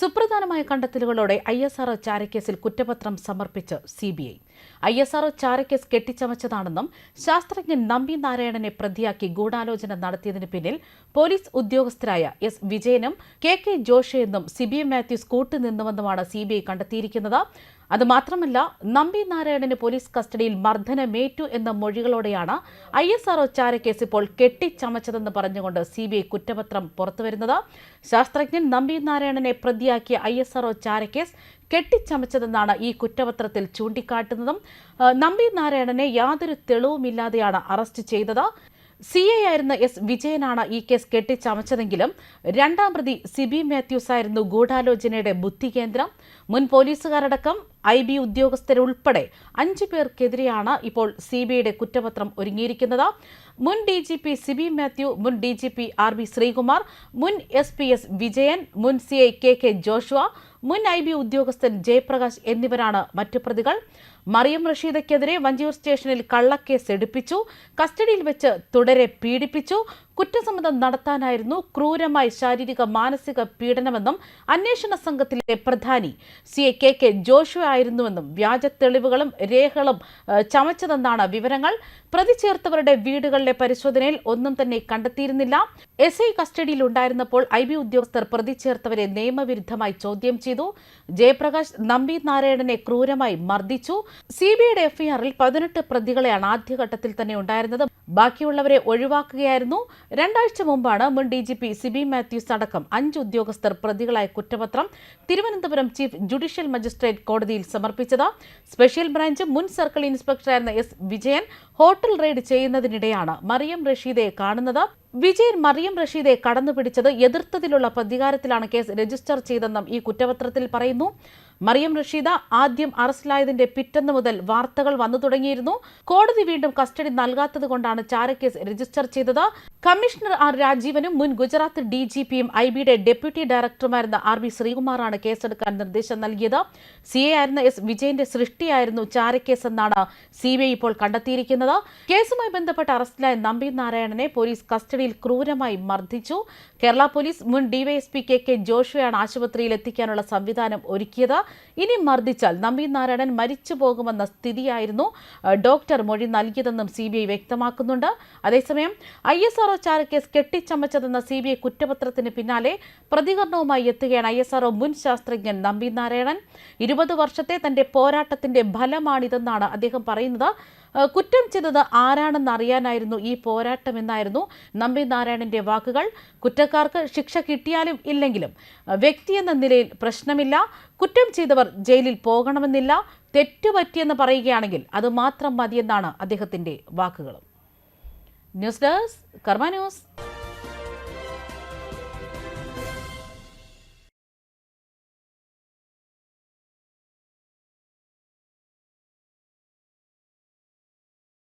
സുപ്രധാനമായ കണ്ടെത്തലുകളോടെ I S R ചാരക്കേസിൽ കുറ്റപത്രം സമർപ്പിച്ച് C B I. I S R ചാരക്കേസ് കെട്ടിച്ചമച്ചതാണെന്നും ശാസ്ത്രജ്ഞൻ നമ്പി നാരായണനെ പ്രതിയാക്കി ഗൂഢാലോചന നടത്തിയതിന് പിന്നിൽ പോലീസ് ഉദ്യോഗസ്ഥരായ എസ് വിജയനും കെ കെ ജോഷിയെന്നും സി ബി ഐ മാത്യൂസ് കൂട്ടുനിന്നുവെന്നുമാണ് സി ബി ഐ കണ്ടെത്തിയിരിക്കുന്നത്. അതുമാത്രമല്ല നമ്പി നാരായണന് പോലീസ് കസ്റ്റഡിയിൽ മർദ്ദനമേറ്റു എന്ന മൊഴികളോടെയാണ് ഐ എസ് ആർഒ ചാരക്കേസ് ഇപ്പോൾ കെട്ടിച്ചമച്ചതെന്ന് പറഞ്ഞുകൊണ്ട് സി ബി ഐ കുറ്റപത്രം പുറത്തുവരുന്നത്. ശാസ്ത്രജ്ഞൻ നമ്പി നാരായണനെ പ്രതിയാക്കിയ ഐ എസ് ആർഒ ചാരക്കേസ് കെട്ടിച്ചമച്ചതെന്നാണ് ഈ കുറ്റപത്രത്തിൽ ചൂണ്ടിക്കാട്ടുന്നതും. നമ്പി നാരായണനെ യാതൊരു തെളിവുമില്ലാതെയാണ് അറസ്റ്റ് ചെയ്തത്. സി ഐ ആയിരുന്ന എസ് വിജയനാണ് ഈ കേസ് കെട്ടിച്ചമച്ചതെങ്കിലും രണ്ടാം പ്രതി സിബി മാത്യൂസ് ആയിരുന്നു ഗൂഢാലോചനയുടെ ബുദ്ധികേന്ദ്രം. മുൻ പോലീസുകാരടക്കം ഐ ബി ഉദ്യോഗസ്ഥരുൾപ്പെടെ അഞ്ചു പേർക്കെതിരെയാണ് ഇപ്പോൾ സി ബി ഐയുടെ കുറ്റപത്രം ഒരുങ്ങിയിരിക്കുന്നത്. മുൻ D G P Sibi Mathew മുൻ D G P R B Sreekumar മുൻ എസ് പി എസ് വിജയൻ മുൻ C I K K Joshua മുൻ ഐ ബി ഉദ്യോഗസ്ഥൻ ജയപ്രകാശ് എന്നിവരാണ് മറ്റു പ്രതികൾ. മറിയം റഷീദയ്ക്കെതിരെ വഞ്ചിയൂർ സ്റ്റേഷനിൽ കള്ളക്കേസ് എടുപ്പിച്ചു. കസ്റ്റഡിയിൽ വെച്ച് തുടരെ പീഡിപ്പിച്ചു. കുറ്റസമ്മതം നടത്താനായിരുന്നു ക്രൂരമായി ശാരീരിക മാനസിക പീഡനമെന്നും അന്വേഷണ സംഘത്തിലെ പ്രധാനി C A K K Joshu ആയിരുന്നുവെന്നും വ്യാജ തെളിവുകളും രേഖകളും ചമച്ചതെന്നാണ് വിവരങ്ങൾ. പ്രതി ചേർത്തവരുടെ വീടുകളിലെ പരിശോധനയിൽ ഒന്നും തന്നെ കണ്ടെത്തിയിരുന്നില്ല. എസ് ഐ കസ്റ്റഡിയിൽ ഉണ്ടായിരുന്നപ്പോൾ ഐ ബി ഉദ്യോഗസ്ഥർ പ്രതി ചേർത്തവരെ നിയമവിരുദ്ധമായി ചോദ്യം ചെയ്തു. ജയപ്രകാശ് നമ്പി നാരായണനെ ക്രൂരമായി മർദ്ദിച്ചു. സിബിഐയുടെ എഫ്ഐആറിൽ പതിനെട്ട് പ്രതികളെയാണ് ആദ്യഘട്ടത്തിൽ തന്നെ ഉണ്ടായിരുന്നത്. ബാക്കിയുള്ളവരെ ഒഴിവാക്കുകയായിരുന്നു. രണ്ടാഴ്ച മുമ്പാണ് മുൻ D G P Sibi Mathews അടക്കം അഞ്ച് ഉദ്യോഗസ്ഥർ പ്രതികളായ കുറ്റപത്രം തിരുവനന്തപുരം ചീഫ് ജുഡീഷ്യൽ മജിസ്ട്രേറ്റ് കോടതിയിൽ സമർപ്പിച്ചത്. സ്പെഷ്യൽ ബ്രാഞ്ച് മുൻ സർക്കിൾ ഇൻസ്പെക്ടറായിരുന്ന എസ് വിജയൻ ഹോട്ടൽ റെയ്ഡ് ചെയ്യുന്നതിനിടെയാണ് മറിയം റഷീദയെ കാണുന്നത്. വിജയൻ മറിയം റഷീദെ കടന്നുപിടിച്ചത് എതിർത്തതിലുള്ള പ്രതികാരത്തിലാണ് കേസ് രജിസ്റ്റർ ചെയ്തെന്നും ഈ കുറ്റപത്രത്തിൽ പറയുന്നു. മറിയം റഷീദ ആദ്യം അറസ്റ്റിലായതിന്റെ പിറ്റന്ന് മുതൽ വാർത്തകൾ വന്നു തുടങ്ങിയിരുന്നു. കോടതി വീണ്ടും കസ്റ്റഡി നൽകാത്തത് കൊണ്ടാണ് ചാരക്കേസ് രജിസ്റ്റർ ചെയ്തത്. കമ്മീഷണർ ആർ രാജീവനും മുൻ ഗുജറാത്ത് ഡി ജി പിയും ഐ ബിയുടെ ഡെപ്യൂട്ടി ഡയറക്ടറുമായിരുന്ന ആർ ബി ശ്രീകുമാറാണ് കേസെടുക്കാൻ നിർദ്ദേശം നൽകിയത്. സി എ ആയിരുന്ന എസ് വിജയന്റെ സൃഷ്ടിയായിരുന്നു ചാരക്കേസ് എന്നാണ് സി ബി ഐ ഇപ്പോൾ കണ്ടെത്തിയിരിക്കുന്നത്. കേസുമായി ബന്ധപ്പെട്ട് അറസ്റ്റിലായ നമ്പി നാരായണനെ പോലീസ് കസ്റ്റഡിയിൽ ക്രൂരമായി മർദ്ദിച്ചു. കേരള പോലീസ് മുൻ ഡിവൈഎസ്പി കെ കെ ജോഷുവയാണ് ആശുപത്രിയിൽ എത്തിക്കാനുള്ള സംവിധാനം ഒരുക്കിയത്. ഇനി മർദ്ദിച്ചാൽ നമ്പി നാരായണൻ മരിച്ചു പോകുമെന്ന സ്ഥിതിയായിരുന്നു ഡോക്ടർ മൊഴി നൽകിയതെന്നും സി ബി ഐ വ്യക്തമാക്കുന്നുണ്ട്. അതേസമയം ഐ എസ് ആർഒ ചാരക്കേസ് കെട്ടിച്ചമച്ചതെന്ന സി ബി ഐ കുറ്റപത്രത്തിന് പിന്നാലെ പ്രതികരണവുമായി എത്തുകയാണ് ഐ എസ് ആർഒ മുൻ ശാസ്ത്രജ്ഞൻ നമ്പി നാരായണൻ. ഇരുപത് വർഷത്തെ തന്റെ പോരാട്ടത്തിന്റെ ഫലമാണിതെന്നാണ് അദ്ദേഹം പറയുന്നത്. കുറ്റം ചെയ്തത് ആരാണെന്ന് അറിയാനായിരുന്നു ഈ പോരാട്ടമെന്നായിരുന്നു നമ്പി നാരായണന്റെ വാക്കുകൾ. കുറ്റക്കാർക്ക് ശിക്ഷ കിട്ടിയാലും ഇല്ലെങ്കിലും വ്യക്തി എന്ന നിലയിൽ പ്രശ്നമില്ല. കുറ്റം ചെയ്തവർ ജയിലിൽ പോകണമെന്നില്ല. തെറ്റുപറ്റിയെന്ന് പറയുകയാണെങ്കിൽ അത് മാത്രം മതിയെന്നാണ് അദ്ദേഹത്തിന്റെ വാക്കുകൾ ന്യൂസ് ഡെസ്ക് കർമ്മ ന്യൂസ്.